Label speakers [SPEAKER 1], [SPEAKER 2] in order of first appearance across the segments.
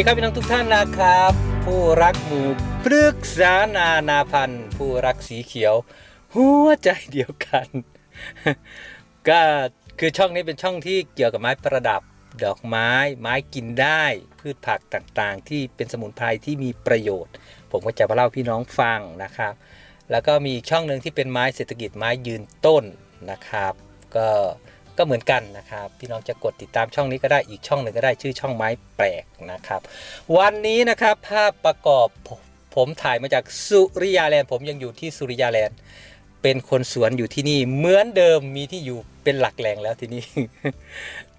[SPEAKER 1] สวัสดีครับพี่น้องทุกท่านนะครับ ผู้รักหมูปรึกษานานาพันธ์ผู้รักสีเขียว หัวใจเดียวกัน ก็คือช่องนี้เป็นช่องที่เกี่ยวกับไม้ประดับดอกไม้ ไม้กินได้ พืชผักต่างๆ ที่เป็นสมุนไพรที่มีประโยชน์ ผมก็จะมาเล่าพี่น้องฟังนะครับ แล้วก็มีช่องหนึ่งที่เป็นไม้เศรษฐกิจไม้ยืนต้นนะครับ ก็ ก็เหมือนกันนะครับ พี่น้องจะกดติดตามช่องนี้ก็ได้อีกช่องหนึ่งก็ได้ชื่อช่องไม้แปลกนะครับ วันนี้นะครับภาพประกอบผมถ่ายมาจากสุริยาแลนด์ผมยังอยู่ที่สุริยาแลนด์เป็นคนสวนอยู่ที่นี่เหมือนเดิมมีที่อยู่เป็นหลักแหล่งแล้วที่นี่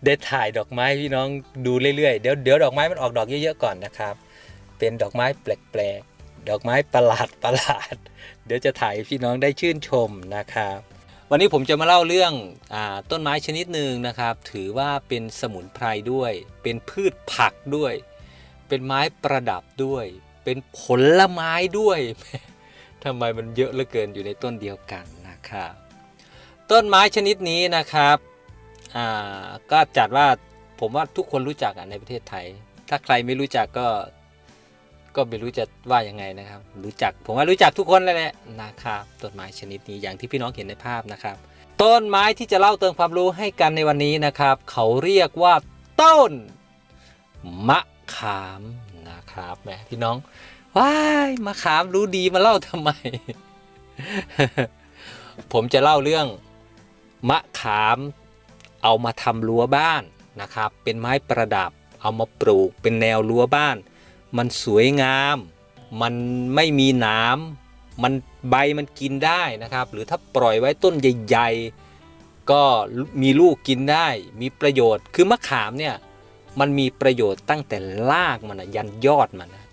[SPEAKER 1] ได้ถ่ายดอกไม้พี่น้องดูเรื่อยๆเดี๋ยวเดี๋ยวดอกไม้มันออกดอกเยอะๆก่อนนะครับ เป็นดอกไม้แปลกๆดอกไม้ประหลาดประหลาด เดี๋ยวจะถ่ายพี่น้องได้ชื่นชมนะครับ วันนี้ผมจะมาเล่าเรื่องอต้นไม้ชนิดหนึ่งนะครับ ถือว่าเป็นสมุนไพรด้วย เป็นพืชผักด้วย เป็นไม้ประดับด้วย เป็นผลไม้ด้วยทำไมมันเยอะเหลือเกินอยู่ในต้นเดียวกันนะครับต้นไม้ชนิดนี้นะครับก็จัดว่าผมว่าทุกคนรู้จักในประเทศไทย ถ้าใครไม่รู้จักก็ ก็ไม่รู้จะว่ายังไงนะครับ รู้จักผมว่ารู้จักทุกคนเลยแหละนะครับต้นไม้ชนิดนี้อย่างที่พี่น้องเห็นในภาพนะครับ ต้นไม้ที่จะเล่าเติมความรู้ให้กันในวันนี้นะครับ เขาเรียกว่าต้น มะขามนะครับแหมพี่น้องว้ายมะขามรู้ดีมาเล่าทำไม ผมจะเล่าเรื่องมะขามเอามาทำรั้วบ้านนะครับ เป็นไม้ประดับ เอามาปลูกเป็นแนวรั้วบ้าน มันสวยงาม มันไม่มีหนามมันใบมันกินได้นะครับ หรือถ้าปล่อยไว้ต้นใหญ่ๆ ก็มีลูกกินได้ มีประโยชน์ คือมะขามเนี่ยมันมีประโยชน์ตั้งแต่รากมันนะยันยอดมันนะ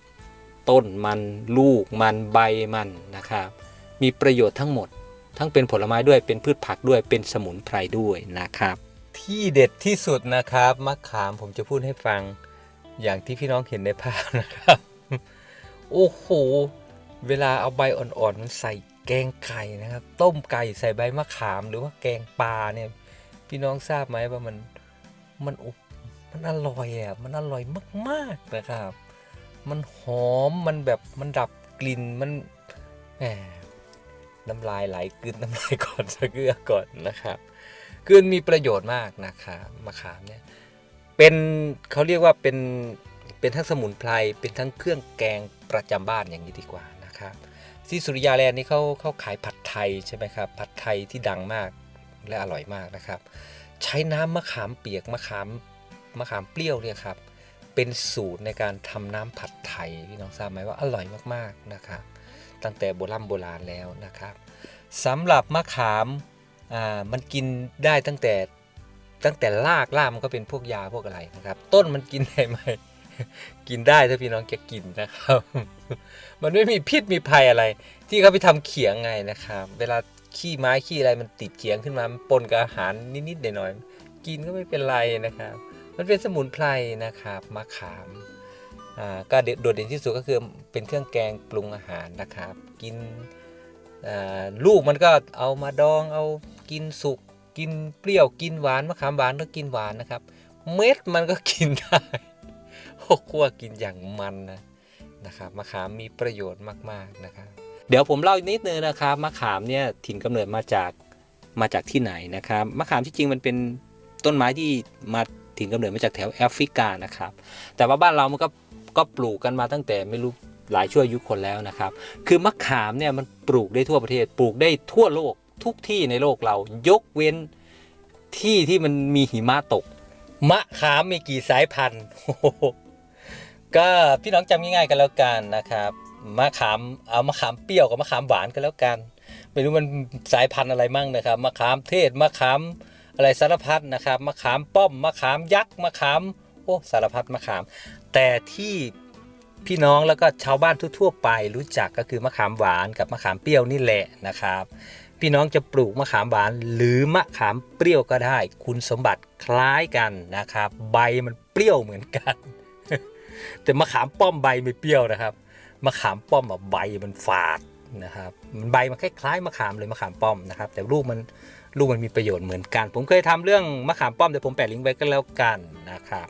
[SPEAKER 1] ต้นมันลูกมันใบมันนะครับ มีประโยชน์ทั้งหมด ทั้งเป็นผลไม้ด้วยเป็นพืชผักด้วยเป็นสมุนไพรด้วยนะครับ ที่เด็ดที่สุดนะครับมะขามผมจะพูดให้ฟัง อย่างที่พี่น้องเห็นในภาพนะครับ โอ้โห เวลาเอาใบอ่อนๆมันใส่แกงไก่นะครับ ต้มไก่ใส่ใบมะขามหรือว่าแกงปลาเนี่ย พี่น้องทราบไหมว่ามันมันอุมันอร่อยอะมันอร่อยมากๆนะครับ มันหอมมันแบบมันดับกลิ่นมันแหมน้ำลายไหลกลืนน้ำลายก่อนสะเกือก่อนนะครับคือมีประโยชน์มากนะครับมะขามเนี่ย เป็นเขาเรียกว่าเป็นเป็นทั้งสมุนไพรเป็นทั้งเครื่องแกงประจำบ้านอย่างนี้ดีกว่านะครับที่สุริยาแลนด์นี่เขาเขาขายผัดไทยใช่ไหมครับผัดไทยที่ดังมากและอร่อยมากนะครับ ใช้น้ำมะขามเปียกมะขามมะขามเปรี้ยวเนี่ยครับเป็นสูตรในการทำน้ำผัดไทยพี่น้องทราบไหมว่าอร่อยมากๆนะครับตั้งแต่โบราณโบราณแล้วนะครับสำหรับมะขามอ่ามันกินได้ตั้งแต่ ตั้งแต่รากรากมันก็เป็นพวกยาพวกอะไรนะครับ ต้นมันกินได้ไหมกินได้ถ้าพี่น้องจะกินนะครับ มันไม่มีพิษมีภัยอะไร ที่เขาไปทำเขียงไงนะครับ เวลาขี้ไม้ขี้อะไรมันติดเขียงขึ้นมามันปนกับอาหารนิดๆหน่อยๆกินก็ไม่เป็นไรนะครับ มันเป็นสมุนไพรนะครับมะขามอ่าก็โดดเด่นที่สุดก็คือเป็นเครื่องแกงปรุงอาหารนะครับ กินอ่าลูกมันก็เอามาดองเอากินสุก กินเปรี้ยวกินหวานมะขามหวานก็กินหวานนะครับ เม็ดมันก็กินได้โอ้คั่วกินอย่างมันนะนะครับมะขามมีประโยชน์มากๆนะครับ เดี๋ยวผมเล่าอีกนิดนึงนะครับมะขามเนี่ยถิ่นกำเนิดมาจากมาจากที่ไหนนะครับมะขามที่จริงมันเป็นต้นไม้ที่มาถิ่นกำเนิดมาจากแถวแอฟริกานะครับ แต่ว่าบ้านเรามันก็ก็ปลูกกันมาตั้งแต่ไม่รู้หลายชั่วยุคนแล้วนะครับ คือมะขามเนี่ยมันปลูกได้ทั่วประเทศปลูกได้ทั่วโลก ทุกที่ในโลกเรายกเว้นที่ที่มันมีหิมะตก มะขามมีกี่สายพันธุ์ก็พี่น้องจำง่ายๆกันแล้วกันนะครับมะขามเอามะขามเปรี้ยวกับมะขามหวานกันแล้วกัน ไม่รู้มันสายพันธุ์อะไรมั่งนะครับมะขามเทศมะขามอะไรสารพัดนะครับมะขามป้อมมะขามยักษ์มะขามโอ้สารพัดมะขาม แต่ที่พี่น้องแล้วก็ชาวบ้านทั่วๆไปรู้จักก็คือมะขามหวานกับมะขามเปรี้ยวนี่แหละนะครับ พี่น้องจะปลูกมะขามหวาน หรือมะขามเปรี้ยวก็ได้ คุณสมบัติคล้ายกันนะครับ ใบมันเปรี้ยวเหมือนกัน แต่มะขามป้อมใบไม่เปรี้ยวนะครับมะขามป้อมอะใบมันฝาดนะครับมันใบมันคล้ายๆมะขามเลยมะขามป้อมนะครับ แต่ลูกมันลูกมันมีประโยชน์เหมือนกัน ผมเคยทำเรื่องมะขามป้อมแต่ผมแปะลิงก์ไว้ก็แล้วกันนะครับ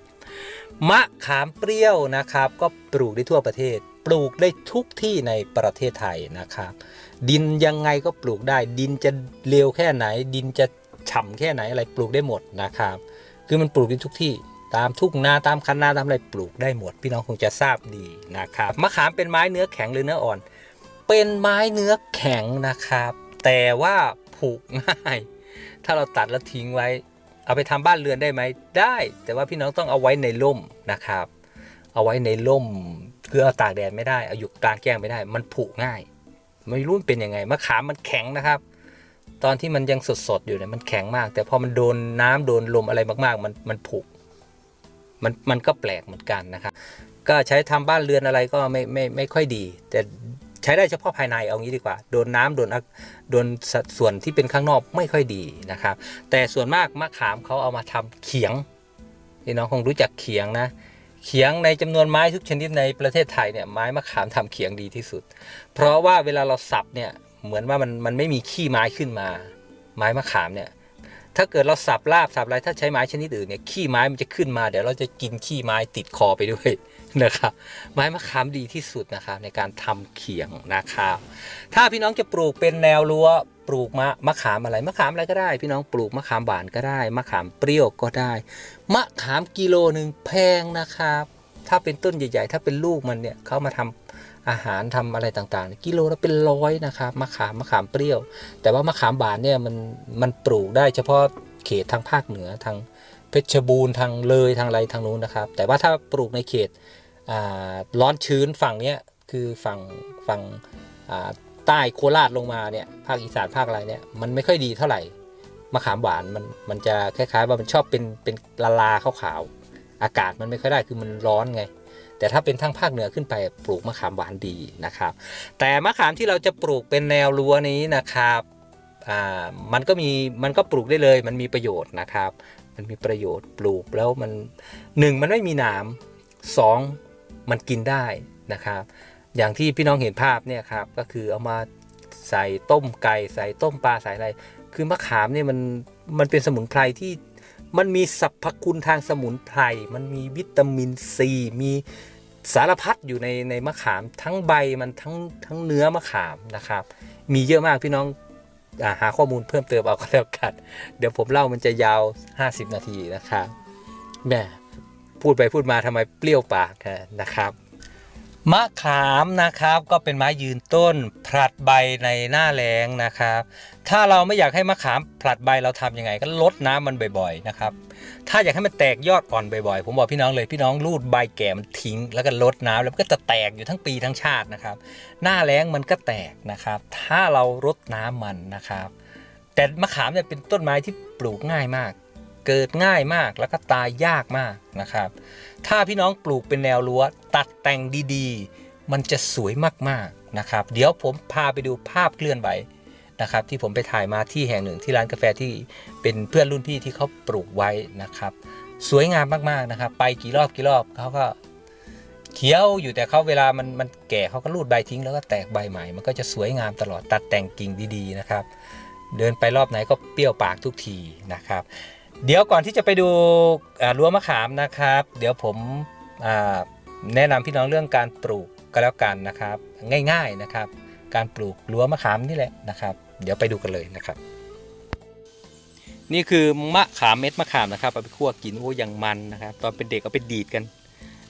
[SPEAKER 1] มะขามเปรี้ยวนะครับ ก็ปลูกได้ทั่วประเทศ ปลูกได้ทุกที่ในประเทศไทยนะครับ ดินยังไงก็ปลูกได้ ดินจะเร็วแค่ไหน ดินจะฉ่ำแค่ไหนอะไรปลูกได้หมดนะครับ คือมันปลูกได้ทุกที่ตามทุ่งนาตามคันนาตามอะไรปลูกได้หมด พี่น้องคงจะทราบดีนะครับมะขามเป็นไม้เนื้อแข็งหรือเนื้ออ่อน เป็นไม้เนื้อแข็งนะครับ แต่ว่าผุง่าย ถ้าเราตัดแล้วทิ้งไว้ เอาไปทำบ้านเรือนได้ไหมได้ แต่ว่าพี่น้องต้องเอาไว้ในร่มนะครับ เอาไว้ในร่มคือเอาตากแดดไม่ได้เอาอยู่กลางแจ้งไม่ได้ มันผุง่าย ไม่รู้เป็นยังไงมะขามมันแข็งนะครับ ตอนที่มันยังสดๆอยู่เนี่ยมันแข็งมาก แต่พอมันโดนน้ำโดนลมอะไรมากๆ มันมันผุมันมันก็แปลกเหมือนกันนะครับ ก็ใช้ทำบ้านเรือนอะไรก็ไม่ไม่ไม่ค่อยดี แต่ใช้ได้เฉพาะภายในเอางี้ดีกว่า โดนน้ำโดนอักโดนส่วนที่เป็นข้างนอกไม่ค่อยดีนะครับ แต่ส่วนมากมะขามเขาเอามาทำเขียงพี่น้องคงรู้จักเขียงนะเเขียงในจำนวนไม้ทุกชนิดในประเทศไทยเนี่ยไม้มะขามทำเขียงดีที่สุด เพราะว่าเวลาเราสับเนี่ยเหมือนว่ามันมันไม่มีขี้ไม้ขึ้นมา ไม้มะขามเนี่ยถ้าเกิดเราสับลาบสับอะไรถ้าใช้ไม้ชนิดอื่นเนี่ยขี้ไม้มันจะขึ้นมา เดี๋ยวเราจะกินขี้ไม้ติดคอไปด้วยนะครับไม้มะขามดีที่สุดนะครับในการทำเขียงนะครับถ้าพี่น้องจะปลูกเป็นแนวรั้ว ปลูกมะมะขามอะไรมะขามอะไรก็ได้ พี่น้องปลูกมะขามหวานก็ได้ มะขามเปรี้ยวก็ได้ มะขามกิโลหนึ่งแพงนะครับ ถ้าเป็นต้นใหญ่ ๆ ถ้าเป็นลูกมันเนี่ยเขามาทำอาหารทำอะไรต่างๆ กิโลละเป็นร้อยนะครับมะขามมะขามเปรี้ยว แต่ว่ามะขามหวานเนี่ยมันมันปลูกได้เฉพาะเขตทางภาคเหนือทางเพชรบูรณ์ทางเลยทางอะไรทางนู้นนะครับ แต่ว่าถ้าปลูกในเขตอ่าร้อนชื้นฝั่งเนี้ยคือฝั่งฝั่งอ่า ใต้โคราชลงมาเนี่ยภาคอีสานภาคอะไรเนี่ยมันไม่ค่อยดีเท่าไหร่มะขามหวานมันมันจะคล้ายๆ ว่ามันชอบเป็นเป็นละลาขาวๆอากาศมันไม่ค่อยได้คือมันร้อนไง แต่ถ้าเป็นทางภาคเหนือขึ้นไปปลูกมะขามหวานดีนะครับ แต่มะขามที่เราจะปลูกเป็นแนวรั้วนี้นะครับอ่ามันก็มีมันก็ปลูกได้เลย มันมีประโยชน์นะครับ มันมีประโยชน์ปลูกแล้วมันหนึ่งมันไม่มีหนามสองมันกินได้นะครับ อย่างที่พี่น้องเห็นภาพเนี่ยครับก็คือเอามาใส่ต้มไก่ใส่ต้มปลาใส่อะไร คือมะขามเนี่ยมันมันเป็นสมุนไพรที่มันมีสรรพคุณทางสมุนไพร มันมีวิตามินซีมีสารพัดอยู่ในในมะขามทั้งใบมันทั้งทั้งเนื้อมะขามนะครับ มีเยอะมากพี่น้องอาหาข้อมูลเพิ่มเติมเอาก็แล้วกัน เดี๋ยวผมเล่ามันจะยาว 50 นาทีนะครับแม่พูดไปพูดมาทำไมเปรี้ยวปากนะครับ มะขามนะครับก็เป็นไม้ยืนต้นผลัดใบในหน้าแล้งนะครับ ถ้าเราไม่อยากให้มะขามผลัดใบเราทำยังไงก็ลดน้ำมันบ่อยๆนะครับ ถ้าอยากให้มันแตกยอดอ่อนบ่อยๆผมบอกพี่น้องเลยพี่น้องรูดใบแก่มันทิ้ง แล้วก็ลดน้ำแล้วก็จะแตกอยู่ทั้งปีทั้งชาตินะครับ หน้าแล้งมันก็แตกนะครับ ถ้าเรารดน้ำมันนะครับ แต่มะขามเนี่ยเป็นต้นไม้ที่ปลูกง่ายมาก เกิดง่ายมากแล้วก็ตายยากมากนะครับ ถ้าพี่น้องปลูกเป็นแนวรั้วตัดแต่งดีๆ มันจะสวยมากๆนะครับ เดี๋ยวผมพาไปดูภาพเคลื่อนไหวนะครับ ที่ผมไปถ่ายมาที่แห่งหนึ่งที่ร้านกาแฟที่เป็นเพื่อนรุ่นพี่ที่เขาปลูกไว้นะครับ สวยงามมากๆนะครับ ไปกี่รอบกี่รอบเขาก็เขียวอยู่แต่เขาเวลามันมันแก่เขาก็รูดใบทิ้งแล้วก็แตกใบใหม่ มันก็จะสวยงามตลอดตัดแต่งกิ่งดีๆนะครับ เดินไปรอบไหนก็เปรี้ยวปากทุกทีนะครับ เดี๋ยวก่อนที่จะไปดูรั้วมะขามนะครับ เดี๋ยวผมแนะนำพี่น้องเรื่องการปลูกก็แล้วกันนะครับ ง่ายๆนะครับ การปลูกรั้วมะขามนี่แหละนะครับ เดี๋ยวไปดูกันเลยนะครับ นี่คือมะขามเม็ดมะขามนะครับเอาไปคั่วกินโอ้ยังมันนะครับ ตอนเป็นเด็กเอาไปดีดกัน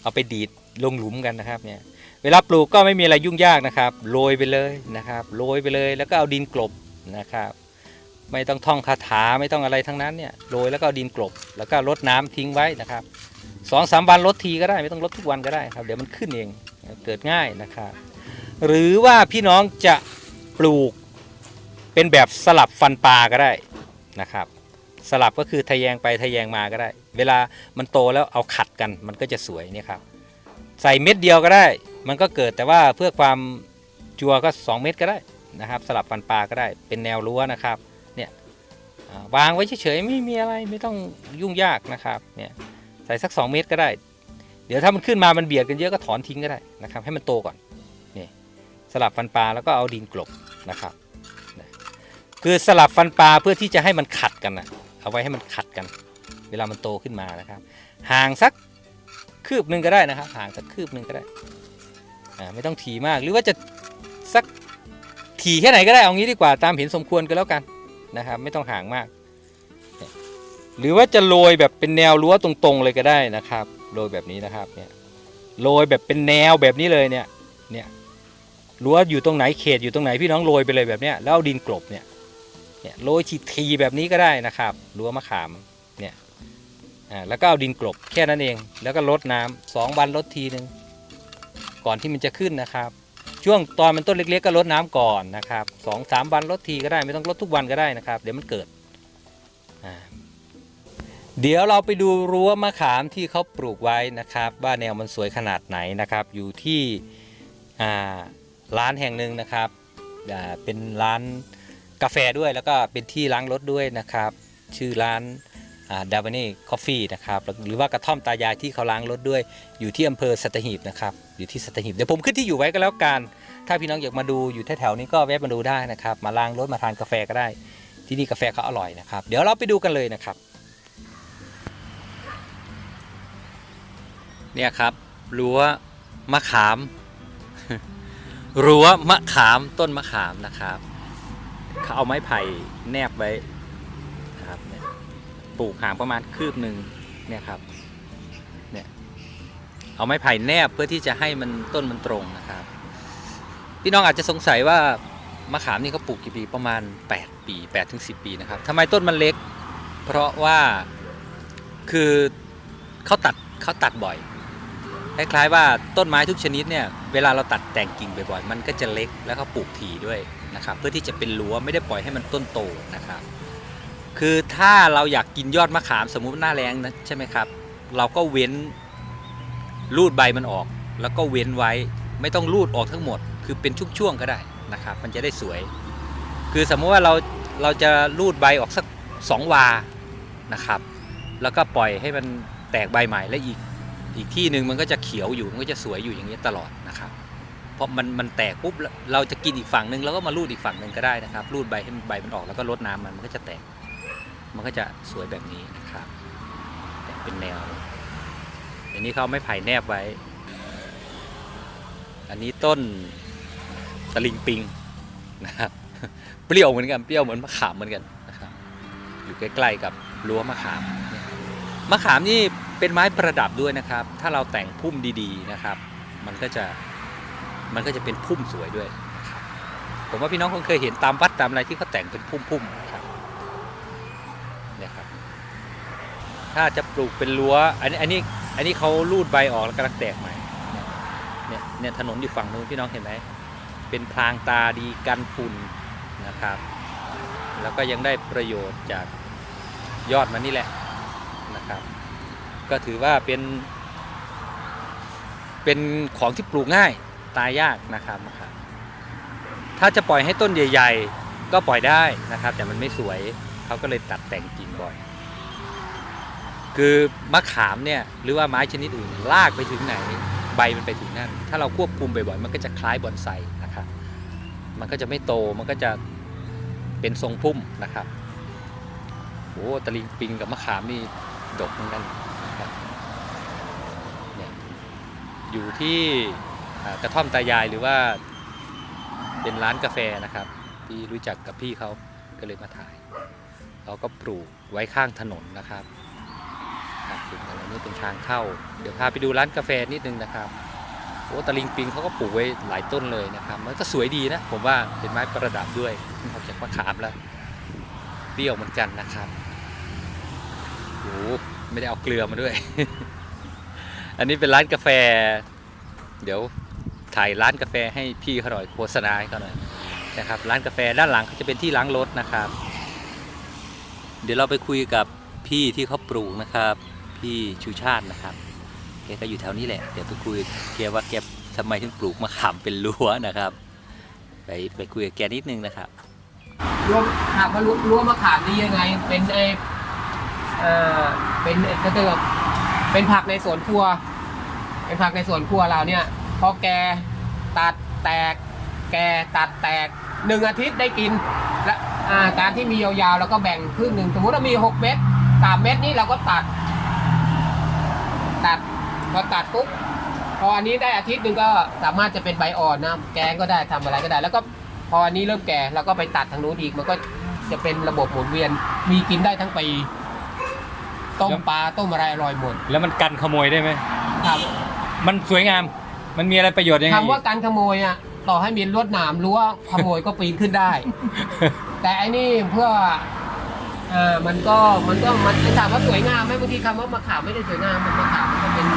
[SPEAKER 1] เอาไปดีดลงหลุมกันนะครับเนี่ยเวลาปลูกก็ไม่มีอะไรยุ่งยากนะครับโรยไปเลยนะครับโรยไปเลยแล้วก็เอาดินกลบนะครับ ไม่ต้องท่องคาถาไม่ต้องอะไรทั้งนั้นเนี่ยโรยแล้วก็เอาดินกลบ แล้วก็รดน้ำทิ้งไว้นะครับสองสามวันรดทีก็ได้ไม่ต้องรดทุกวันก็ได้ครับ เดี๋ยวมันขึ้นเองเกิดง่ายนะครับ หรือว่าพี่น้องจะปลูกเป็นแบบสลับฟันปลาก็ได้นะครับ สลับก็คือทะแยงไปทะแยงมาก็ได้ เวลามันโตแล้วเอาขัดกันมันก็จะสวยนี่ครับ ใส่เม็ดเดียวก็ได้ มันก็เกิดแต่ว่าเพื่อความจัวก็ 2 เม็ดก็ได้นะครับ สลับฟันปลาก็ได้เป็นแนวรั้วนะครับ วางไว้เฉยๆไม่มีอะไรไม่ต้องยุ่งยากนะครับเนี่ยใส่สัก 2 เม็ดก็ได้ เดี๋ยวถ้ามันขึ้นมามันเบียดกันเยอะก็ถอนทิ้งก็ได้นะครับ ให้มันโตก่อนนี่สลับฟันปลาแล้วก็เอาดินกลบนะครับคือสลับฟันปลาเพื่อที่จะให้มันขัดกันนะเอาไว้ให้มันขัดกัน เวลามันโตขึ้นมานะครับห่างสักคืบหนึ่งก็ได้นะครับห่างสักคืบหนึ่งก็ได้อ่าไม่ต้องถี่มากหรือว่าจะสักถี่แค่ไหนก็ได้เอางี้ดีกว่าตามเห็นสมควรก็แล้วกัน นะครับ ไม่ต้องห่างมาก หรือว่าจะโรยแบบเป็นแนวรั้วตรงๆเลยก็ได้นะครับโรยแบบนี้นะครับเนี่ยโรยแบบเป็นแนวแบบนี้เลยเนี่ยเนี่ยรั้วอยู่ตรงไหนเขตอยู่ตรงไหนพี่น้องโรยไปเลยแบบเนี้ยแล้วเอาดินกลบเนี่ยเนี่ยโรยทีแบบนี้ก็ได้นะครับรั้วมะขามเนี่ยอ่าแล้วก็เอาดินกลบแค่นั้นเอง แล้วก็ลดน้ำสองวันลดทีหนึ่งก่อนที่มันจะขึ้นนะครับ ช่วงตอนมันต้นเล็กๆก็ลดน้ำก่อนนะครับสองสามวันลดทีก็ได้ไม่ต้องลดทุกวันก็ได้นะครับ เดี๋ยวมันเกิด เดี๋ยวเราไปดูรั้วมะขามที่เขาปลูกไว้นะครับ ว่าแนวมันสวยขนาดไหนนะครับ อยู่ที่ร้านแห่งหนึ่งนะครับเป็นร้านกาแฟด้วยแล้วก็เป็นที่ล้างรถด้วยนะครับ ชื่อร้านดาวานี่คอฟฟี่นะครับหรือว่ากระท่อมตายายที่เขาล้างรถด้วยอยู่ที่อำเภอสัตหีบนะครับอยู่ที่สัตหีบเดี๋ยวผมขึ้นที่อยู่ไว้ก็แล้วกัน ถ้าพี่น้องอยากมาดูอยู่แถวๆนี้ก็แวะมาดูได้นะครับ มาล้างรถมาทานกาแฟก็ได้ ที่นี่กาแฟเขาอร่อยนะครับ เดี๋ยวเราไปดูกันเลยนะครับ เนี่ยครับรั้วมะขามรั้วมะขามต้นมะขามนะครับเขาเอาไม้ไผ่แนบไว้นะครับปลูกห่างประมาณคืบหนึ่งเนี่ยครับเนี่ยเอาไม้ไผ่แนบเพื่อที่จะให้มันต้นมันตรงนะครับ พี่น้องอาจจะสงสัยว่ามะขามนี่เขาปลูกกี่ปีประมาณ 8 ปี8ถึง10 ปีนะครับทำไมต้นมันเล็ก เพราะว่าคือเขาตัดเขาตัดบ่อยคล้ายๆว่าต้นไม้ทุกชนิดเนี่ยเวลาเราตัดแต่งกิ่งบ่อยๆมันก็จะเล็กแล้วก็ปลูกถี่ด้วยนะครับเพื่อที่จะเป็นรั้วไม่ได้ปล่อยให้มันต้นโตนะครับ คือถ้าเราอยากกินยอดมะขามสมมุติหน้าแรงนะใช่ไหมครับ เราก็เว้นรูดใบมันออก แล้วก็เว้นไว้ไม่ต้องรูดออกทั้งหมด คือเป็นช่วงๆก็ได้นะครับ มันจะได้สวย คือสมมติว่าเราเราจะรูดใบออกสักสองวานะครับ แล้วก็ปล่อยให้มันแตกใบใหม่แล้วอีกอีกที่หนึ่งมันก็จะเขียวอยู่มันก็จะสวยอยู่อย่างนี้ตลอดนะครับ เพราะมันมันแตกปุ๊บแล้วเราจะกินอีกฝั่งหนึ่งเราก็มารูดอีกฝั่งหนึ่งก็ได้นะครับ รูดใบให้มันใบมันออกแล้วก็ลดน้ำมันมันก็จะแตก มันก็จะสวยแบบนี้นะครับ แต่เป็นแนวอันนี้เขาไม้ไผ่แนบไว้ อันนี้ต้น ลิงปิงนะครับเปรี้ยวเหมือนกันเปรี้ยวเหมือนมะขามเหมือนกันนะครับอยู่ใกล้ๆกับรั้วมะขามมะขามนี่เป็นไม้ประดับด้วยนะครับ ถ้าเราแต่งพุ่มดีๆนะครับ มันก็จะมันก็จะเป็นพุ่มสวยด้วยผมว่าพี่น้องคงเคยเห็นตามวัดตามอะไรที่เขาแต่งเป็นพุ่มๆนะครับเนี่ยครับ ถ้าจะปลูกเป็นรั้ว อันนี้อันนี้อันนี้เขาลูดใบออกแล้วกำลังแตกใหม่ เนี่ยเนี่ยถนนอยู่ฝั่งนู้นพี่น้องเห็นไหม เป็นพรางตาดีกันฝุ่นนะครับ แล้วก็ยังได้ประโยชน์จากยอดมันนี่แหละนะครับ ก็ถือว่าเป็นเป็นของที่ปลูกง่ายตายยากนะครับนะครับ ถ้าจะปล่อยให้ต้นใหญ่ ๆ ก็ปล่อยได้นะครับ แต่มันไม่สวยเขาก็เลยตัดแต่งกิ่งบ่อย คือมะขามเนี่ยหรือว่าไม้ชนิดอื่นลากไปถึงไหน ใบมันไปถึงนั่น ถ้าเราควบคุมบ่อยๆมันก็จะคล้ายบอนไซ มันก็จะไม่โตมันก็จะเป็นทรงพุ่มนะครับโอ้ตะลิงปิงกับมะขามนี่ดกเหมือนกันนะครับเนี่ยอยู่ที่กระท่อมตายายหรือว่าเป็นร้านกาแฟนะครับ ที่รู้จักกับพี่เขาก็เลยมาถ่ายเราก็ปลูกไว้ข้างถนนนะครับครับถึงตรงนี้เป็นทางเข้า เดี๋ยวพาไปดูร้านกาแฟนิดนึงนะครับ โอ้ตะลิงปิงเขาก็ปลูกไว้หลายต้นเลยนะครับมันก็สวยดีนะผมว่าเป็นไม้ประดับด้วยนอกจากมะขามแล้วเปรี้ยวเหมือนกันนะครับโอ้ไม่ได้เอาเกลือมาด้วย อันนี้เป็นร้านกาแฟ เดี๋ยวถ่ายร้านกาแฟให้พี่เขาหน่อยโฆษณาให้เขาหน่อยนะครับร้านกาแฟด้านหลังเขาจะเป็นที่ล้างรถนะครับ เดี๋ยวเราไปคุยกับพี่ที่เขาปลูกนะครับ พี่ชูชาตินะครับ แกก็อยู่แถวนี้แหละเดี๋ยวไปคุยแกว่าแกทำไมถึงปลูกมะขามเป็นรั้วนะครับ ไปไปคุยกับแกนิดนึงนะครับ
[SPEAKER 2] รวมถามว่ารั้วรั้วมะขามนี่ยังไง เป็นไอเอ่อเป็นก็คือเป็นผักในสวนครัว เป็นผักในสวนครัวเราเนี่ยพอแกตัดแตก แกตัดแตกหนึ่งอาทิตย์ได้กินและการที่มียาวๆแล้วก็แบ่งครึ่งหนึ่งสมมติว่ามีหกเม็ดสามเม็ดนี่เราก็ตัด ออตัดปุ๊บพออันนี้ได้อาทิตย์หนึ่งก็สามารถจะเป็นใบอ่อนนะแกงก็ได้ทำอะไรก็ได้ แล้วก็พออันนี้เริ่มแก่เราก็ไปตัดทางนู้นอีกมันก็จะเป็นระบบหมุนเวียนมีกินได้ทั้งปีต้มปลาต้มอะไรอร่อยหมด
[SPEAKER 1] แล้วมันกันขโมยได้ไหม
[SPEAKER 2] ครับ
[SPEAKER 1] มันสวยงามมันมีอะไรประโยชน์ยังไง
[SPEAKER 2] คำว่าการขโมยอะต่อให้มีลวดหนามรั้วขโมยก็ปีนขึ้นได้ แต่อันนี้เพื่ออ่ามันก็มันก็มันถามว่าสวยงามไหมบางทีคำว่ามะขามไม่ได้สวยงามมันมะขามมันก็ เป็น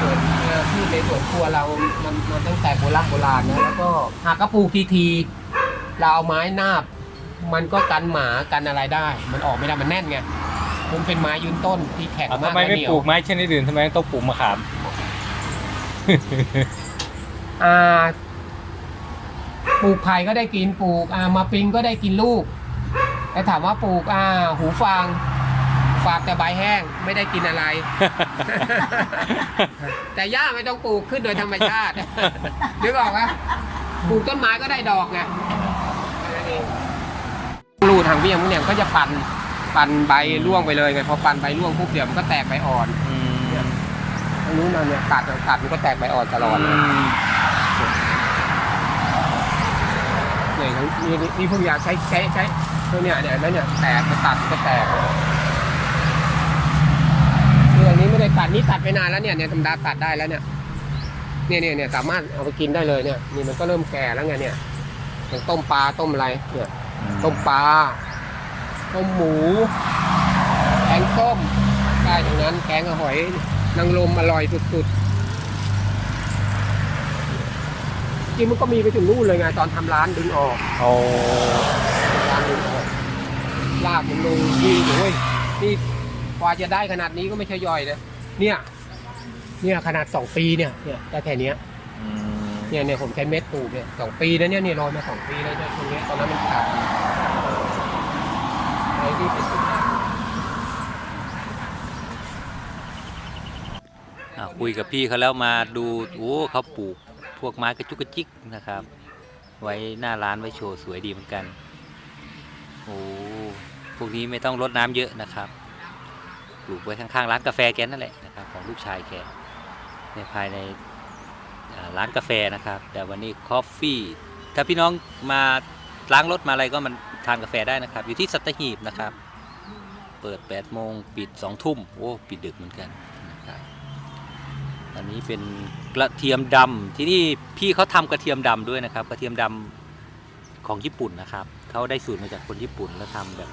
[SPEAKER 2] ส่วนเอ่อพืชในสวนครัวเรา มันมันตั้งแต่โบราณโบราณนะแล้วก็หากกระปลูกทีทีๆเราเอาไม้นาบ มันก็กันหมากันอะไรได้ มันออกไม่ได้มันแน่นไงมันเป็นไม้ยืนต้นที่แข็ง
[SPEAKER 1] เอา
[SPEAKER 2] มาก
[SPEAKER 1] ทำไมไม่
[SPEAKER 2] และเหนีย
[SPEAKER 1] ปลู
[SPEAKER 2] ว
[SPEAKER 1] กไม้ชนิดอื่นทำไมต้องปลูกมะขาม
[SPEAKER 2] อ่าปลูกไผ่ก็ได้กินปลูกอ่ามาปิงก็ได้กินลูกแต่ถามว่าปลูกอ่าหูฟางฝากแต่ใบแห้งไม่ได้กินอะไร แต่หญ้าไม่ต้องปลูกขึ้นโดยธรรมชาตินึกออกไหมปลูกต้นไม้ก็ได้ดอกไงรูดหางเบี้ยงพวกเนี่ยมันก็จะปั่นปั่นใบร่วงไปเลยไงพอปั่นใบร่วงปุ๊บเดี๋ยวมันก็แตกใบอ่อนทางนู้นมันเนี่ยตัดตัดมันก็แตกใบอ่อนตลอดเลยเนี่ยทั้งนี่นี่นี่พวกยาใช้ใช้ใช้ตัวเนี่ยเนี่ยแล้วเนี่ยแตกจะตัดก็แตกเนี่ยอันนี้ ไม่ได้ตัดนี่ตัดไปนานแล้วเนี่ยเนี่ยธรรมดาตัดได้แล้วเนี่ยเนี่ยเนี่ยเนี่ยสามารถเอาไปกินได้เลยเนี่ยนี่มันก็เริ่มแก่แล้วไงเนี่ยอย่างต้มปลาต้มอะไรเนี่ยต้มปลาต้มหมูแกงส้มได้ทั้งนั้นแกงหอยนางรมอร่อยสุดๆจริงมันก็มีไปถึงนู่นเลยไงตอนทำร้านดึงออก
[SPEAKER 1] โอ้
[SPEAKER 2] ร้านดึงออกลากมันลงนี่โอ้ยนี่ กว่าจะได้ขนาดนี้ก็ไม่ใช่ย่อยนะเนี่ยเนี่ยขนาดสองปีเนี่ยเนี่ยได้แค่เนี้ยเนี่ยเนี่ยผมใช้เม็ดปลูกเนี่ยสองปีแล้วเนี่ยเนี่ยรอยมาสองปีแล้วเนี่ยตรงเนี้ยตอนนั้นมันขาดไอ้ที่เป็นสุด
[SPEAKER 1] อะคุยกับพี่เขาแล้วมาดูโอ้เขาปลูกพวกไม้กระจุกกระจิกนะครับ ไว้หน้าร้านไว้โชว์สวยดีเหมือนกันโอ้พวกนี้ไม่ต้องรดน้ำเยอะนะครับ ปลูกไว้ข้างๆร้านกาแฟแกนั่นแหละนะครับของลูกชายแกในภายในร้านกาแฟนะครับ แต่วันนี้คอฟฟี่ถ้าพี่น้องมาล้างรถมาอะไรก็มันทานกาแฟได้นะครับ อยู่ที่สัตหีบนะครับ เปิด8โมงปิด2ทุ่มโอ้ปิดดึกเหมือนกันนะครับอันนี้เป็นกระเทียมดำที่นี่พี่เขาทำกระเทียมดำด้วยนะครับ กระเทียมดำของญี่ปุ่นนะครับเขาได้สูตรมาจากคนญี่ปุ่นแล้วทำแบบ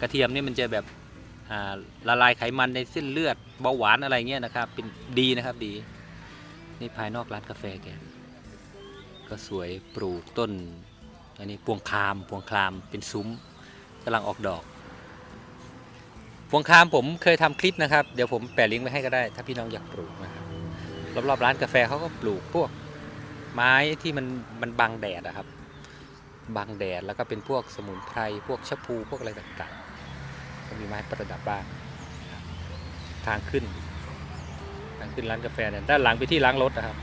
[SPEAKER 1] กระเทียมนี่มันจะแบบ ละลายไขมันในเส้นเลือดเบาหวานอะไรเงี้ยนะครับ เป็นดีนะครับดี นี่ภายนอกร้านกาแฟแกก็สวยปลูกต้นอันนี้พวงคามพวงคามเป็นซุ้มกำลังออกดอกพวงคามผมเคยทำคลิปนะครับ เดี๋ยวผมแปะลิงก์ไว้ให้ก็ได้ ถ้าพี่น้องอยากปลูกนะครับรอบๆร้านกาแฟเขาก็ปลูกพวกไม้ที่มันมันบังแดดอะครับบังแดดแล้วก็เป็นพวกสมุนไพรพวกชะพูพวกอะไรต่างๆ ก็มีไม้ประดับบ้างทางขึ้นทางขึ้นร้านกาแฟเนี่ยด้านหลังไปที่ล้างรถนะครับ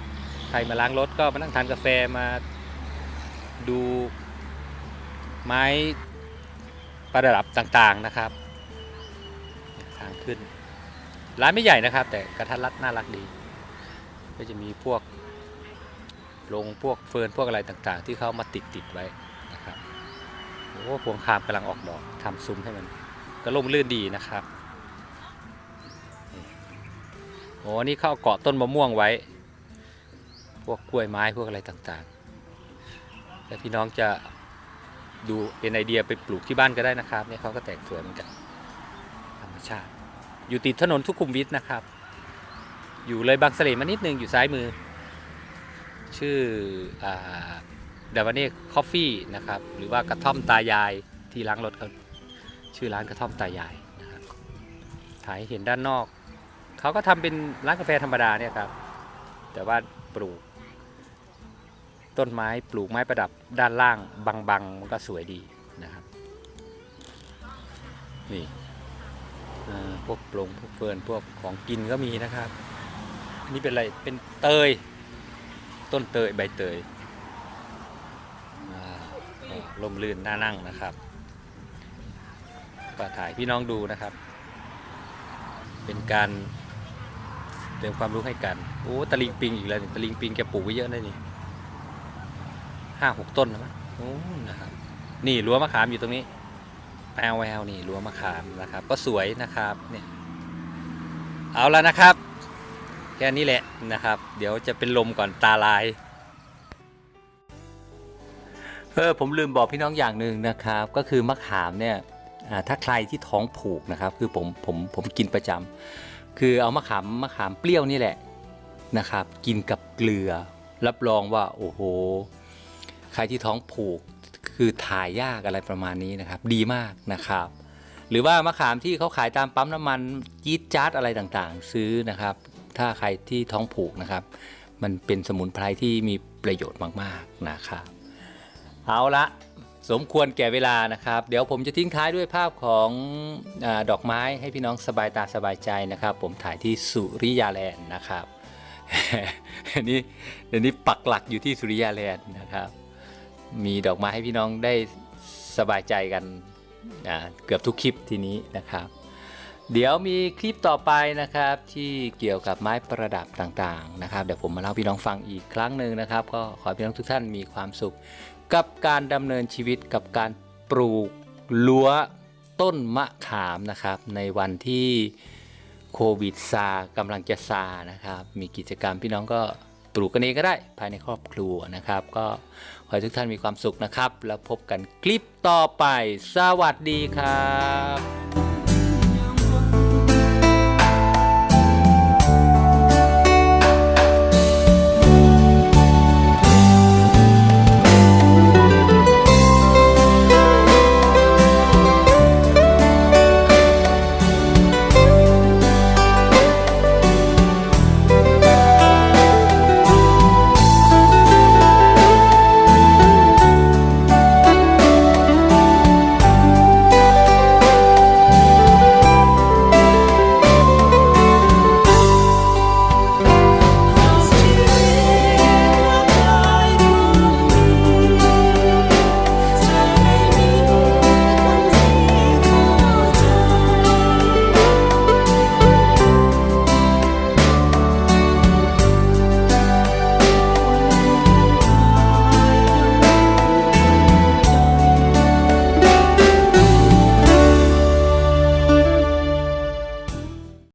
[SPEAKER 1] ใครมาล้างรถก็มานั่งทานกาแฟมาดูไม้ประดับต่างๆนะครับ ทางขึ้น ร้านไม่ใหญ่นะครับ แต่กระทัดรัดน่ารักดี ก็จะมีพวกลงพวกเฟิร์นพวกอะไรต่างๆ ที่เขามาติดติดไว้นะครับโอ้พวงคามกำลังออกดอกทำซุ้มให้มัน ก็ร่มรื่นดีนะครับโอ้นี่เขาเอาเกาะต้นมะม่วงไว้ พวกกล้วยไม้พวกอะไรต่างๆแต่พี่น้องจะดูเป็นไอเดียไปปลูกที่บ้านก็ได้นะครับเนี่ยเขาก็แตกสวยเหมือนกันธรรมชาติ อยู่ติดถนนทุกขุมวิทนะครับ อยู่เลยบางเสลมานิดนึงอยู่ซ้ายมือ ชื่อเดวานี่คอฟฟี่นะครับ หรือว่ากระท่อมตายายที่ล้างรถเขา ชื่อร้านกระท่อมตายายนะครับถ่ายให้เห็นด้านนอก เขาก็ทำเป็นร้านกาแฟธรรมดาเนี่ยครับ แต่ว่าปลูก ต้นไม้ปลูกไม้ประดับด้านล่างบังๆมันก็สวยดีนะครับ นี่พวกปลงพวกเฟิร์นพวกของกินก็มีนะครับ อันนี้เป็นอะไร เป็นเตย ต้นเตยใบเตยลมลื่นน่านั่งนะครับ ก็ถ่ายพี่น้องดูนะครับ เป็นการเติมความรู้ให้กัน โอ้ตะลิงปิงอีกแล้วตะลิงปิงแกปลูกไว้เยอะเลยนี่ห้าหกต้นนะมั้งโอ้นะครับ นี่รั้วมะขามอยู่ตรงนี้แอลแววนี่รั้วมะขามนะครับ ก็สวยนะครับเนี่ยเอาแล้วนะครับแค่นี้แหละนะครับ เดี๋ยวจะเป็นลมก่อนตาลายเออผมลืมบอกพี่น้องอย่างหนึ่งนะครับ ก็คือมะขามเนี่ย ถ้าใครที่ท้องผูกนะครับ คือผมผมผมกินประจำคือเอามะขามมะขามเปรี้ยวนี่แหละนะครับ กินกับเกลือ รับรองว่าโอ้โห ใครที่ท้องผูกคือถ่ายยากอะไรประมาณนี้นะครับ ดีมากนะครับ หรือว่ามะขามที่เขาขายตามปั๊มน้ำมันจี๊ดจ๊าดอะไรต่างๆ ซื้อนะครับ ถ้าใครที่ท้องผูกนะครับ มันเป็นสมุนไพรที่มีประโยชน์มากๆนะครับ เอาละ สมควรแก่เวลานะครับ เดี๋ยวผมจะทิ้งท้ายด้วยภาพของอดอกไม้ให้พี่น้องสบายตาสบายใจนะครับ ผมถ่ายที่สุริยาแลนด์นะครับอันนี้เดี๋ยวนี้ปักหลักอยู่ที่สุริยาแลนด์นะครับ มีดอกไม้ให้พี่น้องได้สบายใจกันเกือบทุกคลิปทีนี้นะครับ เดี๋ยวมีคลิปต่อไปนะครับที่เกี่ยวกับไม้ประดับต่างๆนะครับ เดี๋ยวผมมาเล่าพี่น้องฟังอีกครั้งหนึ่งนะครับ ก็ขอให้พี่น้องทุกท่านมีความสุข กับการดำเนินชีวิตกับการปลูกรั้วต้นมะขามนะครับ ในวันที่โควิดซากำลังจะซานะครับ มีกิจกรรมพี่น้องก็ปลูกกันเองก็ได้ภายในครอบครัวนะครับ ก็ขอให้ทุกท่านมีความสุขนะครับ แล้วพบกันคลิปต่อไป สวัสดีครับ